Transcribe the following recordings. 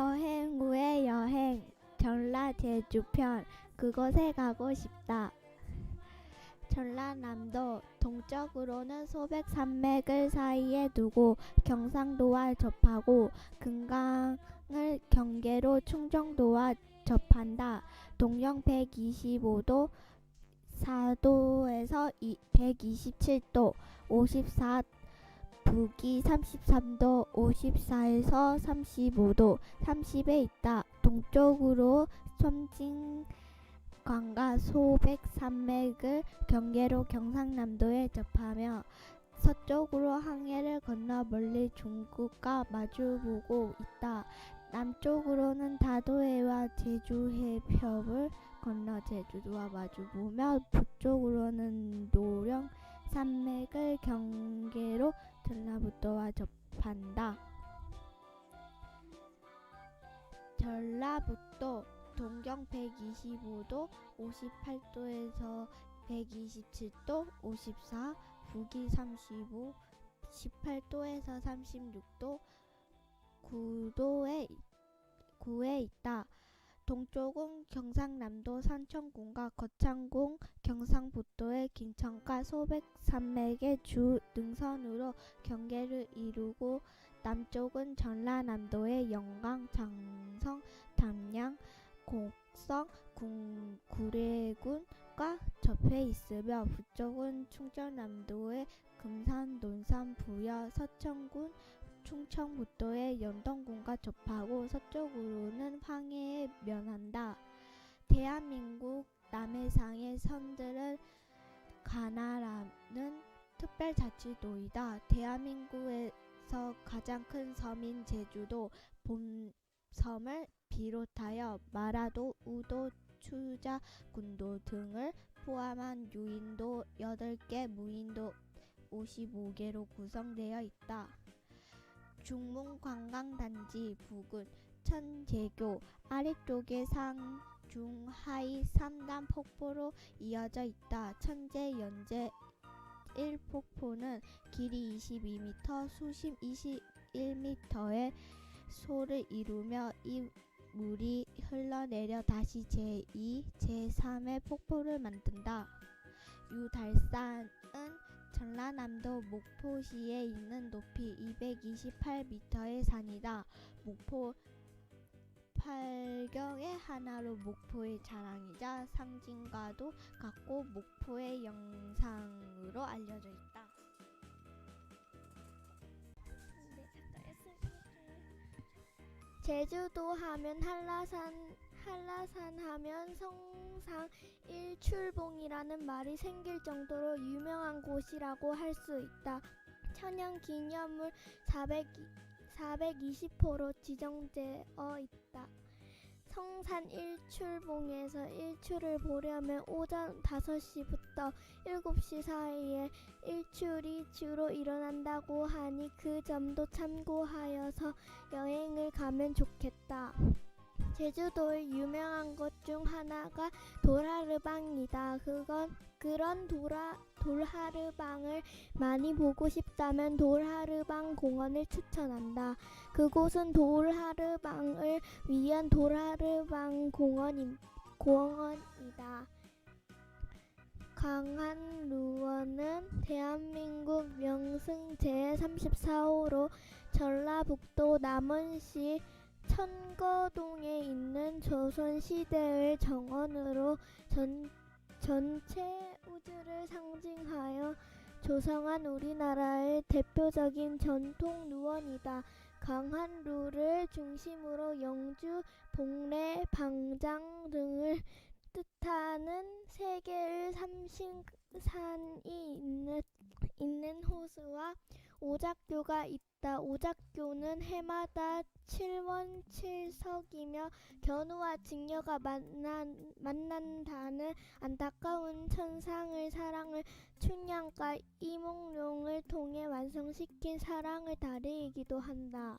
여행 후의 여행 전라 제주편 그곳에 가고 싶다. 전라남도 동쪽으로는 소백 산맥을 사이에 두고 경상도와 접하고 금강을 경계로 충청도와 접한다. 동영 125도 4도에서 127도 54 북위 33도 54에서 35도 30에 있다. 동쪽으로 섬진강과 소백 산맥을 경계로 경상남도에 접하며 서쪽으로 항해를 건너 멀리 중국과 마주보고 있다. 남쪽으로는 다도해와 제주해협을 건너 제주도와 마주보며 북쪽으로는 노령 산맥을 경계로 전라북도와 접한다. 전라북도 동경 125도 58도에서 127도 54 북위 35 18도에서 36도 9도에 9에 있다. 동쪽은 경상남도 산천군과 거창군, 경상북도의 김천과 소백산맥의 주 능선으로 경계를 이루고 남쪽은 전라남도의 영광, 장성, 담양, 곡성, 군, 구례군과 접해 있으며 북쪽은 충청남도의 금산, 논산, 부여, 서천군, 충청북도의 연동군과 접하고 서쪽으로는 황해에 면한다. 대한민국 남해상의 섬들은 가나라는 특별자치도이다. 대한민국에서 가장 큰 섬인 제주도 본섬을 비롯하여 마라도, 우도, 추자, 군도 등을 포함한 유인도 8개, 무인도 55개로 구성되어 있다. 중문관광단지 북은 천재교 아래쪽에 상, 중, 하이 3단 폭포로 이어져 있다. 천재 연재 1폭포는 길이 22m, 수심 21m의 소를 이루며 이 물이 흘러내려 다시 제2, 제3의 폭포를 만든다. 유달산은 전라남도 목포시에 있는 높이 228m의 산이다. 목포 팔경의 하나로 목포의 자랑이자 상징과도 같고 목포의 영상으로 알려져 있다. 제주도 하면 한라산, 한라산 하면 성 상 일출봉이라는 말이 생길 정도로 유명한 곳이라고 할 수 있다. 천연 기념물 400, 420호로 지정되어 있다. 성산 일출봉에서 일출을 보려면 오전 5시부터 7시 사이에 일출이 주로 일어난다고 하니 그 점도 참고하여서 여행을 가면 좋겠다. 제주도의 유명한 것 중 하나가 도라르방이다. 그건 그런 도라 돌하르방을 많이 보고 싶다면 돌하르방 공원을 추천한다. 그곳은 돌하르방을 위한 돌하르방 공원인, 공원이다. 강한루원은 대한민국 명승 제34호로 전라북도 남원시 천거동에 있는 조선시대의 정원으로 전, 전체 우주를 상징하여 조성한 우리나라의 대표적인 전통 누원이다. 강한루를 중심으로 영주, 복례, 방장 등을 뜻하는 세 개의 삼신산이 있는, 있는 호수와 오작교가 있다. 오작교는 해마다 칠원칠석이며 견우와 직녀가 만난, 만난다는 안타까운 천상의 사랑을 춘향과 이몽룡을 통해 완성시킨 사랑의 다리이기도 한다.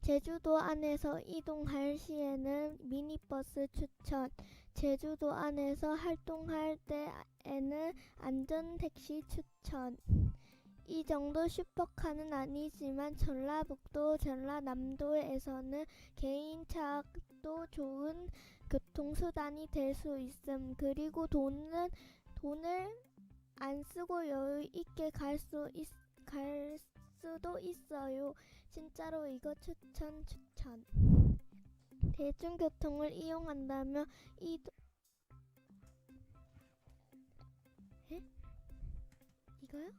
제주도 안에서 이동할 시에는 미니버스 추천. 제주도 안에서 활동할 때에는 안전택시 추천. 이 정도 슈퍼카는 아니지만 전라북도, 전라남도에서는 개인차도 좋은 교통수단이 될 수 있음. 그리고 돈은 돈을 안 쓰고 여유 있게 갈 수 있, 갈 수도 있어요. 진짜로 이거 추천 추천. 대중교통을 이용한다면 이 에? 이거요?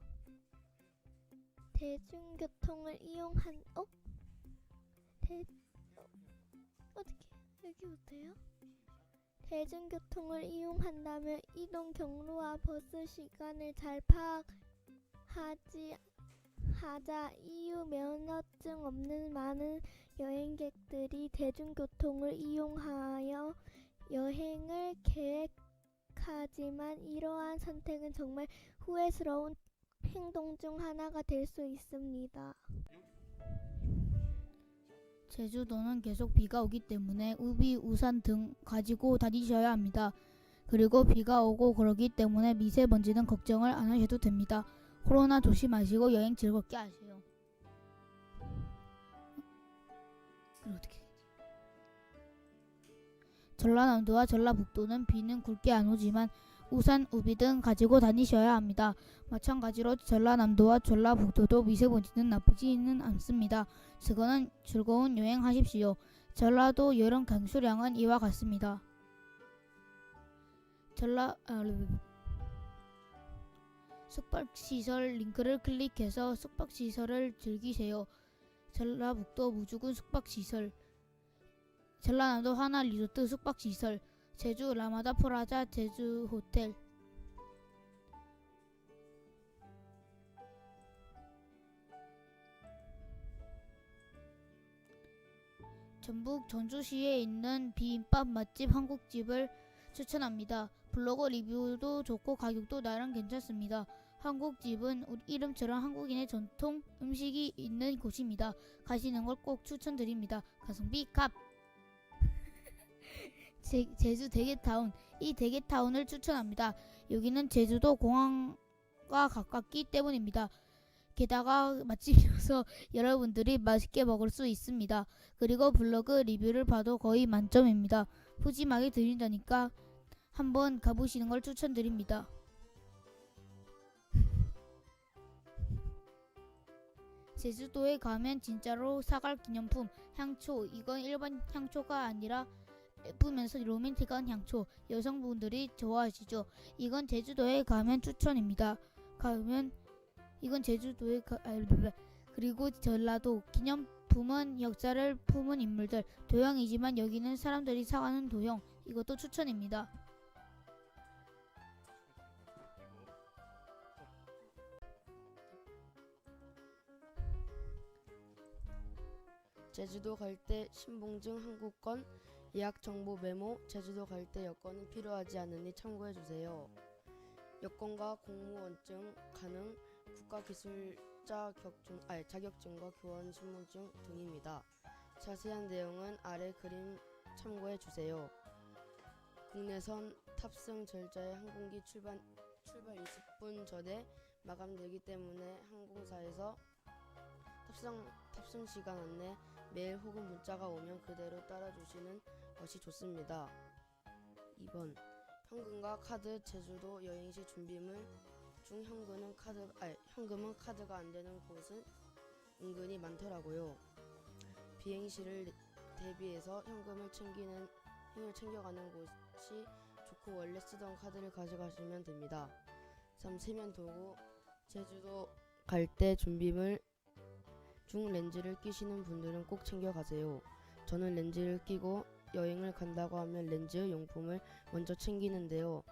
대중교통을 이용한 어? 대 어, 어떻게 여기부터요? 대중교통을 이용한다면 이동 경로와 버스 시간을 잘 파악하지 하자 이유 면허증 없는 많은 여행객들이 대중교통을 이용하여 여행을 계획하지만 이러한 선택은 정말 후회스러운 행동 중 하나가 될 수 있습니다. 제주도는 계속 비가 오기 때문에 우비, 우산 등 가지고 다니셔야 합니다. 그리고 비가 오고 그러기 때문에 미세먼지는 걱정을 안 하셔도 됩니다. 코로나 조심하시고 여행 즐겁게 하세요. 전라남도와 전라북도는 비는 굵게 안 오지만 우산, 우비 등 가지고 다니셔야 합니다. 마찬가지로 전라남도와 전라북도도 미세먼지는 나쁘지는 않습니다. 즐거운 즐거운 여행하십시오. 전라도 여름 강수량은 이와 같습니다. 전라 아, 숙박시설 링크를 클릭해서 숙박시설을 즐기세요. 전라북도 무주군 숙박시설 전라남도 하나 리조트 숙박시설 제주 라마다 프라자 제주 호텔 전북 전주시에 있는 비빔밥 맛집 한국집을 추천합니다. 블로그 리뷰도 좋고 가격도 나름 괜찮습니다. 한국집은 이름처럼 한국인의 전통 음식이 있는 곳입니다. 가시는 걸 꼭 추천드립니다. 가성비 값! 제, 제주 대게타운 이 대게타운을 추천합니다. 여기는 제주도 공항과 가깝기 때문입니다. 게다가 맛집이어서 여러분들이 맛있게 먹을 수 있습니다. 그리고 블로그 리뷰를 봐도 거의 만점입니다. 푸짐하게 드린다니까 한번 가보시는 걸 추천드립니다. 제주도에 가면 진짜로 사갈 기념품 향초 이건 일반 향초가 아니라 예쁘면서 로맨틱한 향초 여성분들이 좋아하시죠. 이건 제주도에 가면 추천입니다. 가면 이건 제주도에 가 아. 그리고 전라도 기념품은 역사를 품은 인물들 도형이지만 여기는 사람들이 사가는 도형 이것도 추천입니다. 제주도 갈 때 신분증 한국권 예약 정보 메모 제주도 갈 때 여권은 필요하지 않으니 참고해 주세요. 여권과 공무원증 가능 국가기술자 격증 아니 자격증과 교원 신분증 등입니다. 자세한 내용은 아래 그림 참고해 주세요. 국내선 탑승 절자에 항공기 출발 출발 20분 전에 마감되기 때문에 항공사에서 탑승 탑승 시간 안내 메일 혹은 문자가 오면 그대로 따라 주시는 것이 좋습니다. 2번 현금과 카드 제주도 여행 시 준비물 중 현금은 카드 아니, 현금은 카드가 안 되는 곳은 은근히 많더라고요. 비행시를 대비해서 현금을 챙기는 현을 챙겨가는 곳이 좋고 원래 쓰던 카드를 가져가시면 됩니다. 3. 세면 도구 제주도 갈 때 준비물 중 렌즈를 끼시는 분들은 꼭 챙겨가세요. 저는 렌즈를 끼고 여행을 간다고 하면 렌즈 용품을 먼저 챙기는데요.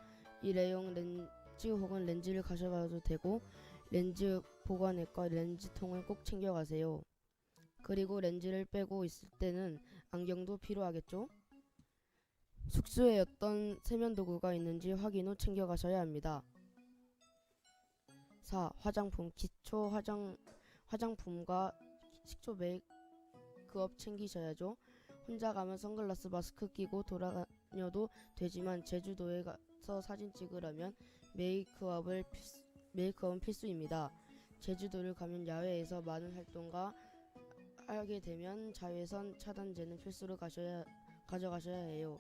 일회용 렌즈 혹은 렌즈를 가져가도 되고 렌즈 보관액과 렌즈통을 꼭 챙겨가세요. 그리고 렌즈를 빼고 있을 때는 안경도 필요하겠죠? 숙소에 어떤 세면 도구가 있는지 확인 후 챙겨가셔야 합니다. 4. 화장품 기초 화장 화장품과 식초 메이크업 챙기셔야죠. 혼자 가면 선글라스 마스크 끼고 돌아다녀도 되지만 제주도에 가서 사진 찍으려면 메이크업을 필수, 메이크업은 필수입니다. 제주도를 가면 야외에서 많은 활동가 하게 되면 자외선 차단제는 필수로 가셔야 가져가셔야 해요.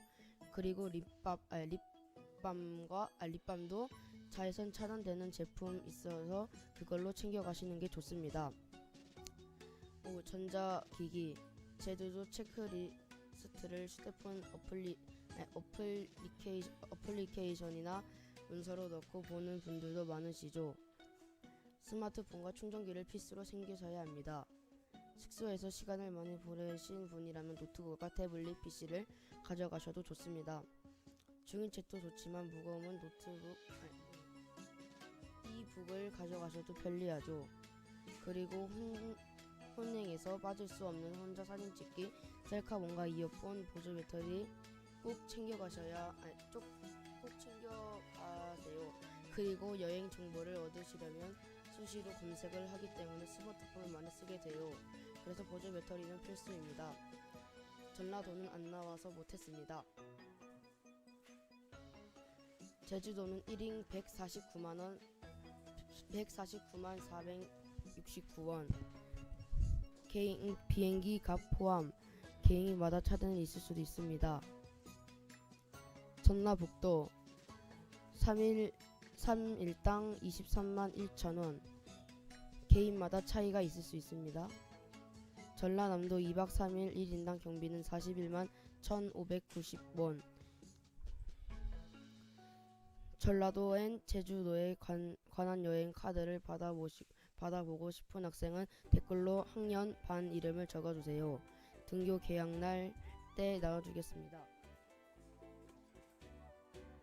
그리고 립밤 아, 립밤과 아, 립밤도 자외선 차단되는 제품 있어서 그걸로 챙겨 가시는 게 좋습니다. 5. 전자기기 제주도 체크리스트를 휴대폰 어플리 아니, 어플리케이, 어플리케이션이나 문서로 넣고 보는 분들도 많으시죠. 스마트폰과 충전기를 필수로 챙기셔야 합니다. 숙소에서 시간을 많이 보내신 분이라면 노트북과 태블릿 PC를 가져가셔도 좋습니다. 중인책도 좋지만 무거우면 노트북, 이북을 가져가셔도 편리하죠. 그리고 혼, 혼행에서 빠질 수 없는 혼자 사진 찍기, 셀카봉과 이어폰, 보조 배터리 꼭 챙겨가셔야, 아니, 쪽, 꼭 챙겨가세요. 그리고 여행 정보를 얻으시려면 수시로 검색을 하기 때문에 스마트폰을 많이 쓰게 돼요. 그래서 보조 배터리는 필수입니다. 전라도는 안 나와서 못했습니다. 제주도는 1인 149만원 149만 469원 개인 비행기 값 포함 개인마다 차등이 있을 수도 있습니다. 전라북도 3일 3일당 23만 1천원 개인마다 차이가 있을 수 있습니다. 전라남도 2박 3일 1인당 경비는 41만 1,590원 전라도엔 제주도에 관, 관한 여행 카드를 받아보시, 받아보고 싶은 학생은 댓글로 학년 반 이름을 적어주세요. 등교 개학 날 때 나눠주겠습니다.